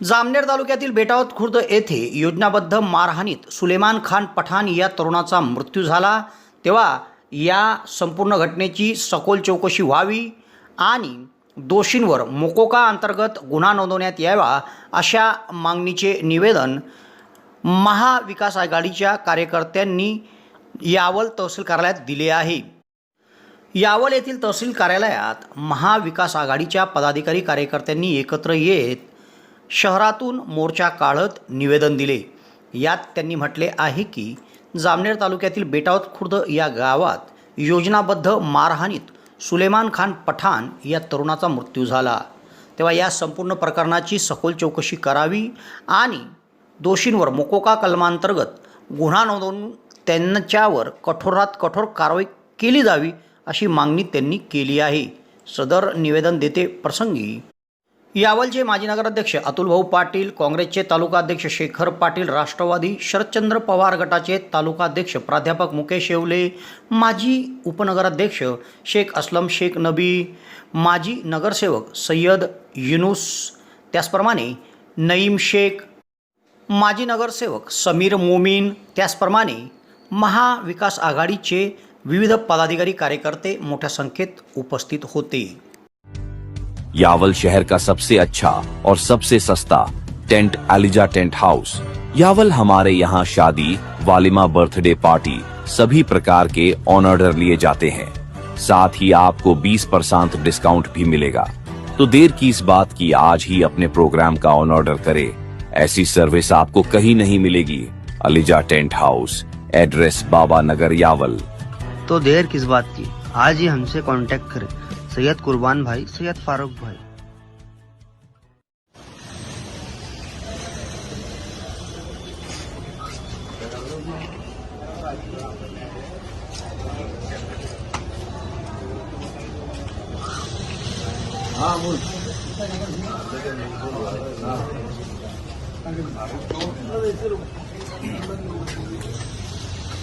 जामनेर तालुक्यातील बेटावत खुर्द येथे योजनाबद्ध मारहाणीत सुलेमान खान पठाण या तरुणाचा मृत्यू झाला. तेव्हा या संपूर्ण घटनेची सखोल चौकशी व्हावी आणि दोषींवर मोकोका अंतर्गत गुन्हा नोंदवण्यात यावा अशा मागणीचे निवेदन महाविकास आघाडीच्या कार्यकर्त्यांनी यावल तहसील कार्यालयात दिले आहे. यावल येथील तहसील कार्यालयात महाविकास आघाडीच्या पदाधिकारी कार्यकर्त्यांनी एकत्र येत शहरातून मोर्चा काढत निवेदन दिले. यात त्यांनी म्हटले आहे की जामनेर तालुक्यातील बेटावत खुर्द या गावात योजनाबद्ध मारहाणीत सुलेमान खान पठाण या तरुणाचा मृत्यू झाला. तेव्हा या संपूर्ण प्रकरणाची सखोल चौकशी करावी आणि दोषींवर मोकोका कलमांतर्गत गुन्हा नोंदवून त्यांच्यावर कठोरात कठोर कारवाई केली जावी अशी मागणी त्यांनी केली आहे. सदर निवेदन देते प्रसंगी यावलचे माजी नगराध्यक्ष अतुलभाऊ पाटील काँग्रेसचे तालुकाध्यक्ष शेखर पाटील राष्ट्रवादी शरदचंद्र पवार गटाचे तालुकाध्यक्ष प्राध्यापक मुकेश येवले माजी उपनगराध्यक्ष शेख असलम शेख नबी माजी नगरसेवक सय्यद युनुस त्याचप्रमाणे नईम शेख माजी नगरसेवक समीर मोमीन त्याचप्रमाणे महाविकास आघाडीचे विविध पदाधिकारी कार्यकर्ते मोठ्या संख्येत उपस्थित होते. यावल शहर का सबसे अच्छा और सबसे सस्ता tent Eliza tent house. Yawal हमारे यहाँ शादी, वालिमा बर्थडे पार्टी सभी प्रकार के ऑन ऑर्डर लिए जाते हैं। साथ ही आपको 20 परसेंट डिस्काउंट भी मिलेगा। तो देर की इस बात की आज ही अपने प्रोग्राम का ऑन ऑर्डर करें। ऐसी सर्विस आपको कहीं नहीं मिलेगी। ELISA tent house, address Baba Nagar Yawal. तो देर किस बात की? आज ही हमसे कांटेक्ट करें। सैयद कुर्बान भाई सैयद फारूक भाई।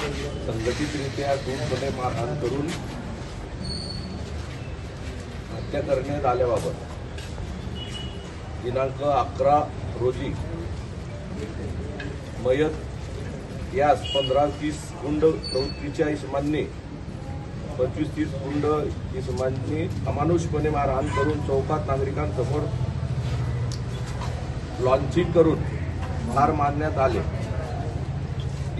संघटितरित्या दूरपणे मारहाण करून हत्या करण्यात आल्याबाबत दिनांक अकरा रोजी मयत यास पंधरा तीस गुंड प्रवृत्तीच्या इसमांनी पंचवीस तीस गुंड इसमांनी अमानुषपणे मारहाण करून चौकात नागरिकांसमोर लॉन्चिंग करून मार मारण्यात आले.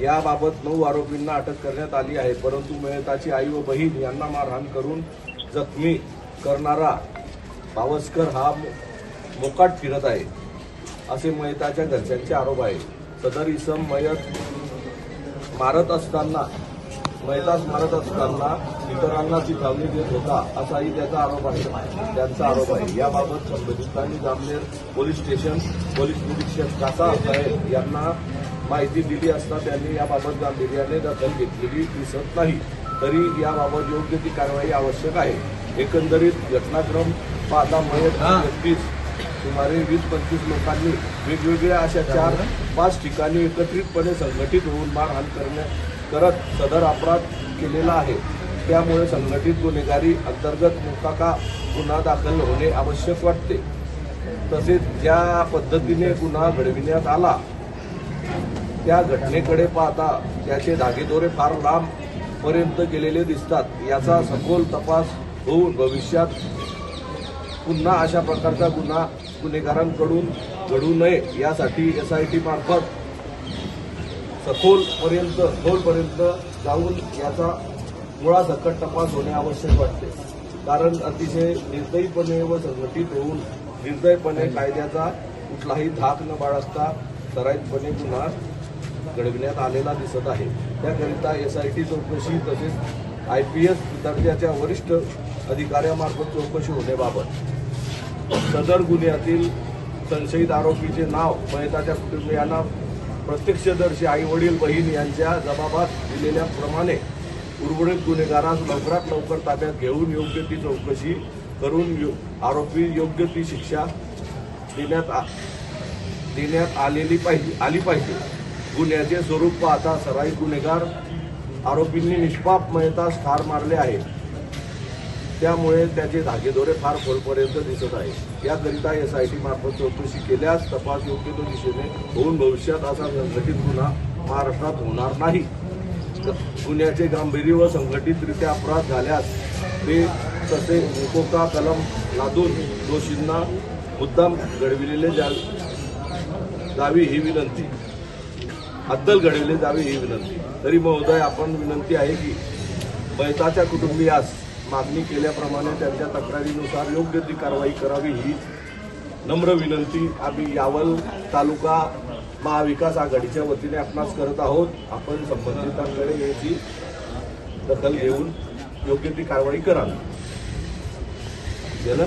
याबाबत नऊ आरोपींना अटक करण्यात आली आहे. परंतु मेहताची आई व बहीण यांना मारहाण करून जखमी करणारा पावसकर हा मोकाट फिरत आहे. असे मयताच्या घरच्यांचे आरोप आहे. सदर इसम मयत मारत असताना मयतास मारत असताना इतरांना चिथावणी देत होता असाही त्याचा आरोप आहे. त्यांचा आरोप आहे. याबाबत संबंधितांनी जामनेर पोलीस स्टेशन पोलीस निरीक्षक कासा साहेब यांना माहिती दिली असता त्यांनी याबाबत गांभीर्याने दखल घेतलेली दिसत नाही. तरी याबाबत योग्य ती कारवाई आवश्यक आहे. एकंदरीत घटनाक्रम पाहता मयत व्यक्तीस सुमारे वीस पंचवीस लोकांनी वेगवेगळ्या अशा चार पाच ठिकाणी एकत्रितपणे संघटित होऊन मारहाण करण्या करत सदर अपराध केलेला आहे. त्यामुळे संघटित गुन्हेगारी अंतर्गत मुकाका गुन्हा दाखल होणे आवश्यक वाटते. तसेच ज्या पद्धतीने गुन्हा घडविण्यात आला त्या घटनेकडे पाहता त्याचे धागेदोरे फार लांब पर्यंत गेलेले दिसतात. याचा सखोल तपास होऊन भविष्यात पुन्हा अशा प्रकारचा गुन्हा गुन्हेगारांकडून घडू नये यासाठी एस आय टी मार्फत सखोलपर्यंत खोलपर्यंत जाऊन याचा मुळासकट तपास होणे आवश्यक वाटते. कारण अतिशय निर्दयीपणे व संघटित होऊन निर्दयपणे कायद्याचा कुठलाही धाक न बाळगता सराईतपणे गुन्हा घडविण्यात आलेला दिसत आहे. त्याकरिता एस आय टी चौकशी तसेच आय पी एस दर्जाच्या वरिष्ठ अधिकाऱ्यामार्फत चौकशी होण्याबाबत सदर गुन्ह्यातील संशयित आरोपीचे नाव मयताच्या कुटुंबियांना प्रत्यक्षदर्शी आई वडील बहीण यांच्या जबाबात दिलेल्या प्रमाणे उर्वरित गुन्हेगारास लवकरात लवकर ताब्यात घेऊन योग्य ती चौकशी करून यो- आरोपी योग्य ती शिक्षा देण्यात आ- देण्यात आलेली पाहिजे आली पाहिजे. गुन्ह्याचे स्वरूप पाहता सराई गुन्हेगार आरोपींनी निष्पाप मयतास ठार मारले आहे. त्यामुळे त्याचे धागेदोरे फार खोलपर्यंत दिसत आहे. याकरिता एस आय टी मार्फत चौकशी केल्यास तपास योग्य तो दिशेने होऊन भविष्यात असा संघटित गुन्हा महाराष्ट्रात होणार नाही. गुन्ह्याचे गांभीर्य व संघटितरित्या अपराध झाल्यास ते तसे निकोका कलम लादून दोषींना मुद्दाम घडविलेले जा जावी ही विनंती. अद्दल घडवले जावे ही विनंती. तरी महोदय आपण विनंती आहे की मयताच्या कुटुंबियास मागणी केल्याप्रमाणे त्यांच्या तक्रारीनुसार योग्य ती कारवाई करावी ही नम्र विनंती. आम्ही यावल तालुका महाविकास आघाडीच्या वतीने आपणास करत आहोत. आपण संबंधितांकडे याची दखल घेऊन योग्य ती कारवाई करावी. गेलं